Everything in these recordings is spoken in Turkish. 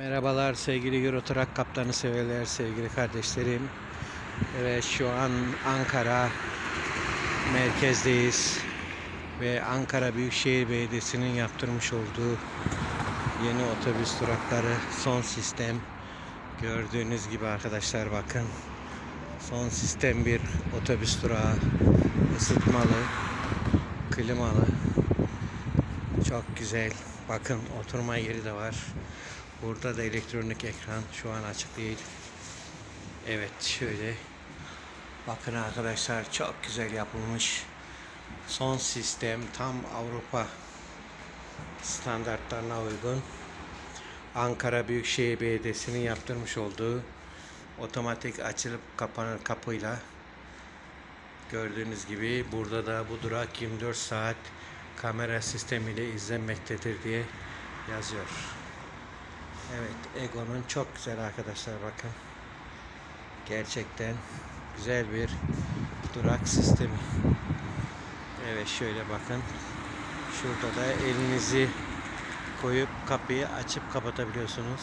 Merhabalar sevgili Eurotrak kaptanı severler, sevgili kardeşlerim. Evet şu an Ankara merkezdeyiz. Ve Ankara Büyükşehir Belediyesi'nin yaptırmış olduğu yeni otobüs durakları son sistem. Gördüğünüz gibi arkadaşlar bakın. Son sistem bir otobüs durağı. ısıtmalı, klimalı. Çok güzel. Bakın oturma yeri de var. Burada da elektronik ekran şu an açık değil. Evet şöyle. Bakın arkadaşlar çok güzel yapılmış. Son sistem tam Avrupa standartlarına uygun. Ankara Büyükşehir Belediyesi'nin yaptırmış olduğu otomatik açılıp kapanır kapıyla gördüğünüz gibi burada da bu durak 24 saat kamera sistemiyle izlenmektedir diye yazıyor. Evet, Ego'nun çok güzel arkadaşlar bakın. Gerçekten güzel bir durak sistemi. Evet şöyle bakın. Şurada da elinizi koyup kapıyı açıp kapatabiliyorsunuz.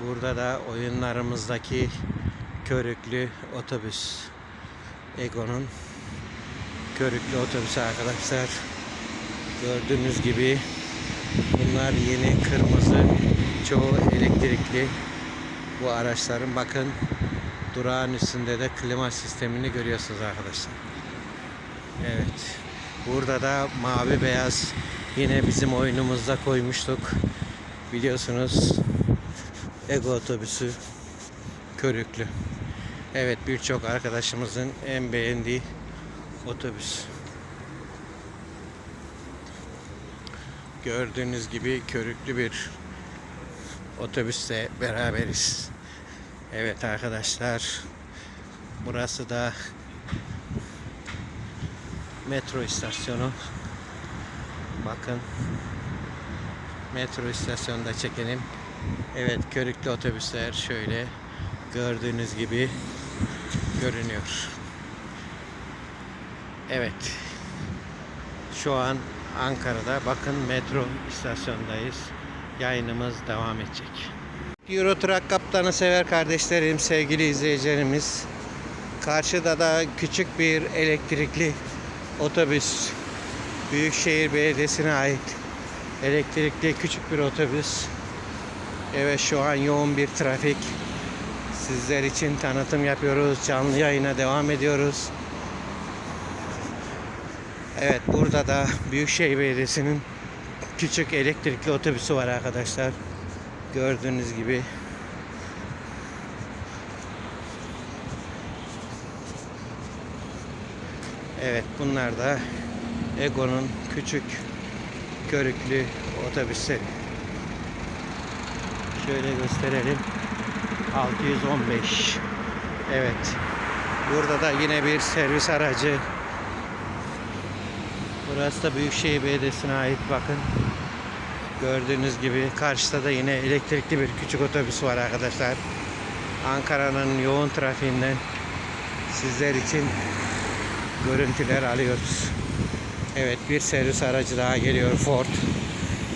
Burada da oyunlarımızdaki körüklü otobüs. Ego'nun körüklü otobüsü arkadaşlar. Gördüğünüz gibi bunlar yeni kırmızı çoğu elektrikli bu araçların bakın durağın üstünde de klima sistemini görüyorsunuz arkadaşlar. Evet. Burada da mavi beyaz yine bizim oyunumuzda koymuştuk. Biliyorsunuz Ego otobüsü körüklü. Evet birçok arkadaşımızın en beğendiği otobüs. Gördüğünüz gibi körüklü bir otobüste beraberiz. Evet arkadaşlar. Burası da metro istasyonu. Bakın. Metro istasyonunda çekelim. Evet körüklü otobüsler şöyle gördüğünüz gibi görünüyor. Evet. Şu an Ankara'da bakın metro istasyondayız. Yayınımız devam edecek. Eurotrak kaptanı sever kardeşlerim, sevgili izleyicilerimiz. Karşıda da küçük bir elektrikli otobüs. Büyükşehir Belediyesi'ne ait elektrikli küçük bir otobüs. Evet şu an yoğun bir trafik. Sizler için tanıtım yapıyoruz. Canlı yayına devam ediyoruz. Evet burada da Büyükşehir Belediyesi'nin küçük elektrikli otobüsü var arkadaşlar. Gördüğünüz gibi. Evet bunlar da Ego'nun küçük körüklü otobüsleri. Şöyle gösterelim. 615. Evet. Burada da yine bir servis aracı Burası da Büyükşehir Belediyesi'ne ait bakın. Gördüğünüz gibi karşıda da yine elektrikli bir küçük otobüs var arkadaşlar. Ankara'nın yoğun trafiğinden sizler için görüntüler alıyoruz. Evet bir servis aracı daha geliyor Ford.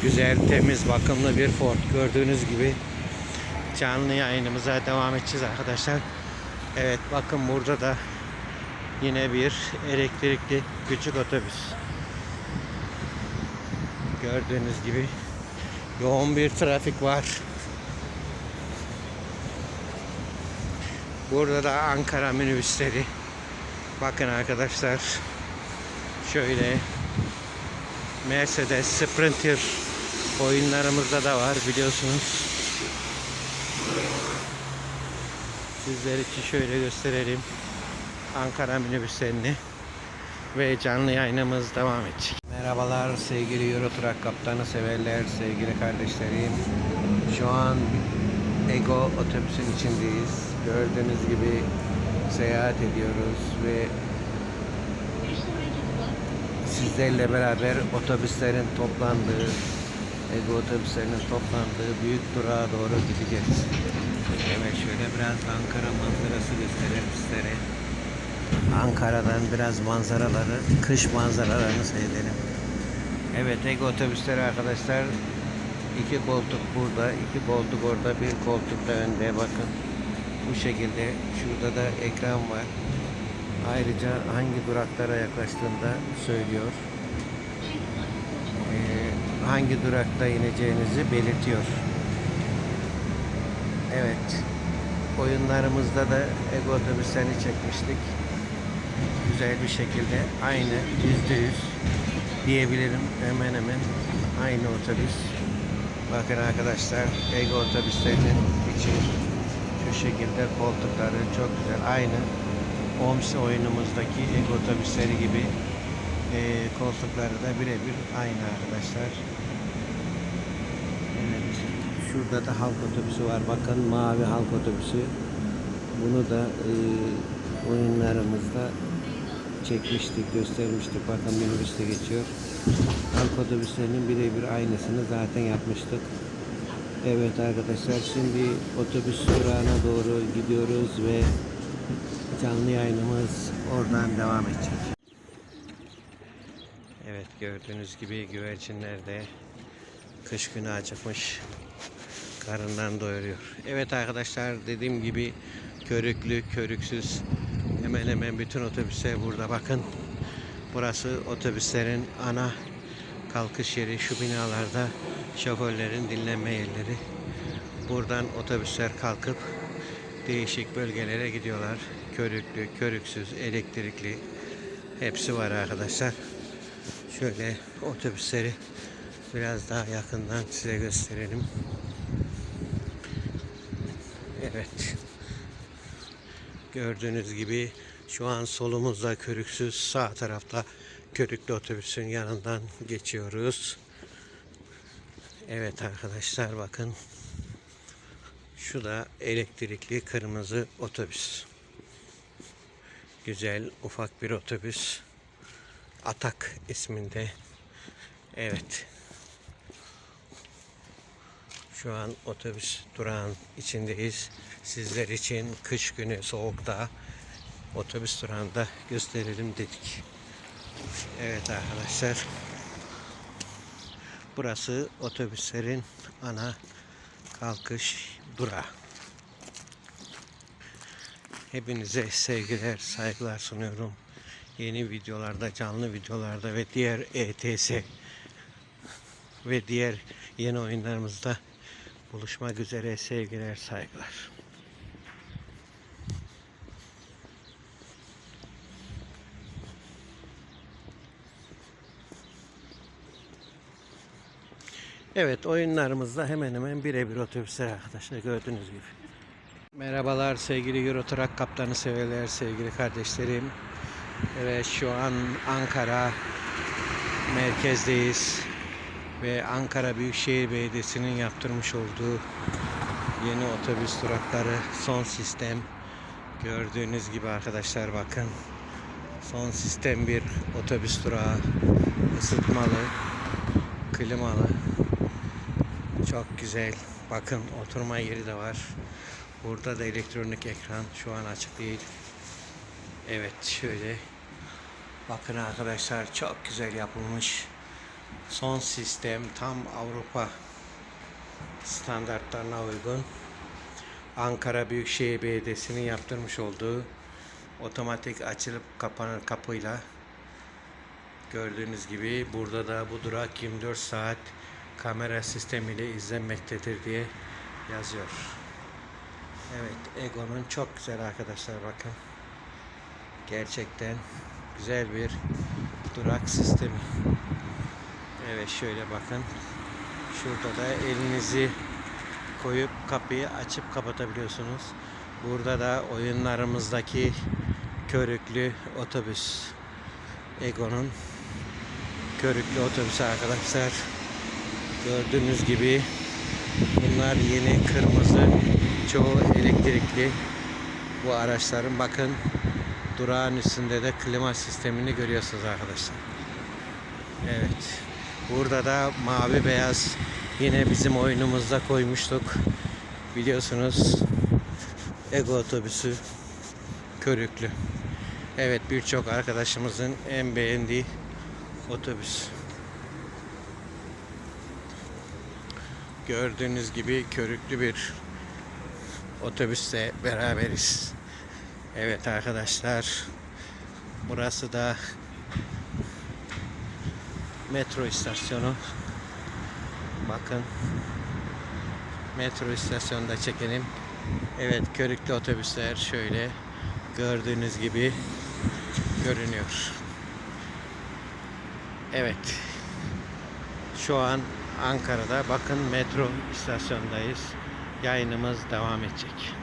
Güzel, temiz, bakımlı bir Ford. Gördüğünüz gibi canlı yayınımıza devam edeceğiz arkadaşlar. Evet bakın burada da yine bir elektrikli küçük otobüs. Gördüğünüz gibi yoğun bir trafik var. Burada da Ankara minibüsleri. Bakın arkadaşlar. Şöyle Mercedes Sprinter oyunlarımızda da var biliyorsunuz. Sizler için şöyle gösterelim. Ankara minibüslerini ve canlı yayınımız devam edecek. Merhabalar sevgili Eurotrak kaptanı severler, sevgili kardeşlerim. Şu an Ego otobüsün içindeyiz. Gördüğünüz gibi seyahat ediyoruz ve sizlerle beraber otobüslerin toplandığı, Ego otobüslerinin toplandığı büyük durağa doğru gideceğiz. Evet şöyle biraz Ankara manzarası gösterelim sizlere. Ankara'dan biraz manzaraları, kış manzaralarını seyredelim. Evet Ego otobüsleri arkadaşlar iki koltuk burada, iki koltuk orada, bir koltuk da önde. Bakın bu şekilde. Şurada da ekran var. Ayrıca hangi duraklara yaklaştığında söylüyor. Ee, hangi durakta ineceğinizi belirtiyor. Evet. Oyunlarımızda da Ego otobüslerini çekmiştik. Güzel bir şekilde aynı yüzde yüz diyebilirim hemen hemen aynı otobüs. Bakın arkadaşlar Ego otobüslerinin içi şu şekilde koltukları çok güzel. Aynı OMS oyunumuzdaki Ego otobüsleri gibi e, koltukları da birebir aynı arkadaşlar. Evet. Şurada da halk otobüsü var. Bakın mavi halk otobüsü. Bunu da e, oyunlarımızda çekmiştik, göstermiştik. Bakın minibüste geçiyor. Halk otobüslerinin birebir aynısını zaten yapmıştık. Evet arkadaşlar şimdi otobüs durağına doğru gidiyoruz ve canlı yayınımız oradan devam edecek. Evet gördüğünüz gibi güvercinler de kış günü acıkmış karından doyuruyor. Evet arkadaşlar dediğim gibi körüklü körüksüz hemen hemen bütün otobüsler burada bakın. Burası otobüslerin ana kalkış yeri şu binalarda şoförlerin dinlenme yerleri. Buradan otobüsler kalkıp değişik bölgelere gidiyorlar. Körüklü, körüksüz, elektrikli hepsi var arkadaşlar. Şöyle otobüsleri biraz daha yakından size gösterelim. Evet. Gördüğünüz gibi şu an solumuzda körüksüz, sağ tarafta körüklü otobüsün yanından geçiyoruz. Evet arkadaşlar bakın. Şu da elektrikli kırmızı otobüs. Güzel ufak bir otobüs. Atak isminde. Evet. Şu an otobüs durağın içindeyiz. Sizler için kış günü soğukta otobüs durağında gösterelim dedik. Evet arkadaşlar. Burası otobüslerin ana kalkış durağı. Hepinize sevgiler, saygılar sunuyorum. Yeni videolarda, canlı videolarda ve diğer ETS ve diğer yeni oyunlarımızda buluşmak üzere sevgiler, saygılar. Evet oyunlarımızda hemen hemen birebir otobüsler arkadaşlar gördüğünüz gibi. Merhabalar sevgili Eurotrack kaptanı severler, sevgili kardeşlerim. Evet şu an Ankara merkezdeyiz ve Ankara Büyükşehir Belediyesi'nin yaptırmış olduğu yeni otobüs durakları son sistem gördüğünüz gibi arkadaşlar bakın son sistem bir otobüs durağı ısıtmalı klimalı çok güzel. Bakın oturma yeri de var. Burada da elektronik ekran. Şu an açık değil. Evet şöyle. Bakın arkadaşlar çok güzel yapılmış. Son sistem tam Avrupa standartlarına uygun. Ankara Büyükşehir Belediyesi'nin yaptırmış olduğu otomatik açılıp kapanır kapıyla gördüğünüz gibi burada da bu durak 24 saat kamera sistemiyle izlenmektedir diye yazıyor. Evet Ego'nun çok güzel arkadaşlar bakın. Gerçekten güzel bir durak sistemi. Evet şöyle bakın. Şurada da elinizi koyup kapıyı açıp kapatabiliyorsunuz. Burada da oyunlarımızdaki körüklü otobüs. Ego'nun körüklü otobüsü arkadaşlar. Gördüğünüz gibi bunlar yeni kırmızı çoğu elektrikli bu araçların bakın durağın üstünde de klima sistemini görüyorsunuz arkadaşlar. Evet. Burada da mavi beyaz yine bizim oyunumuzda koymuştuk. Biliyorsunuz Ego otobüsü körüklü. Evet birçok arkadaşımızın en beğendiği otobüs. Gördüğünüz gibi körüklü bir otobüste beraberiz. Evet arkadaşlar. Burası da metro istasyonu. Bakın. Metro istasyonunda çekelim. Evet körüklü otobüsler şöyle gördüğünüz gibi görünüyor. Evet. Şu an Ankara'da bakın metro istasyondayız. Yayınımız devam edecek.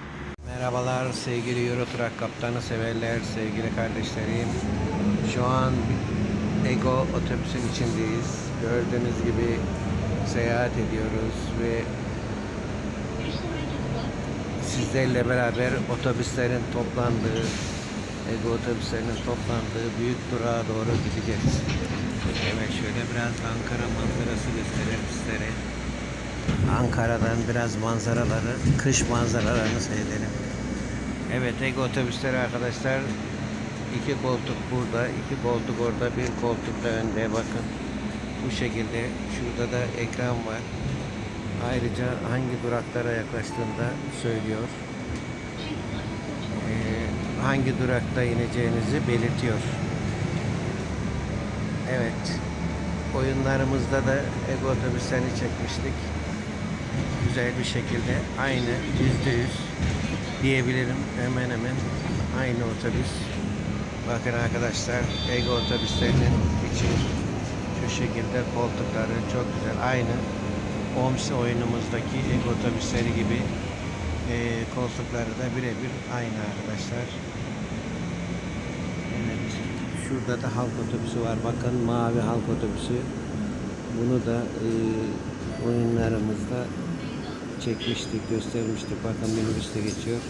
Merhabalar sevgili Eurotruck kaptanı severler, sevgili kardeşlerim. Şu an Ego otobüsün içindeyiz. Gördüğünüz gibi seyahat ediyoruz ve sizlerle beraber otobüslerin toplandığı, Ego otobüslerinin toplandığı büyük durağa doğru gideceğiz. Evet şöyle biraz Ankara manzarası gösterelim sizlere. Ankara'dan biraz manzaraları, kış manzaralarını seyredelim. Evet Ego otobüsleri arkadaşlar iki koltuk burada, iki koltuk orada, bir koltuk da önde bakın. Bu şekilde şurada da ekran var. Ayrıca hangi duraklara yaklaştığında söylüyor. Hangi durakta ineceğinizi belirtiyor. Evet. Oyunlarımızda da Ego otobüslerini çekmiştik. Güzel bir şekilde aynı yüzde yüz diyebilirim. Hemen hemen aynı otobüs. Bakın arkadaşlar Ego otobüslerinin içi şu şekilde koltukları çok güzel. Aynı OMSI oyunumuzdaki Ego otobüsleri gibi e, koltukları da birebir aynı arkadaşlar. Evet. Şurada da halk otobüsü var. Bakın mavi halk otobüsü. Bunu da e, oyunlarımızda çekmiştik, göstermiştik. Bakın minibüs de geçiyor.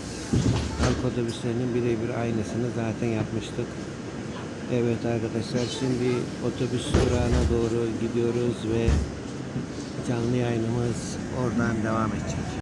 Halk otobüslerinin birebir aynısını zaten yapmıştık. Evet arkadaşlar şimdi otobüs durağına doğru gidiyoruz ve canlı yayınımız oradan devam edecek.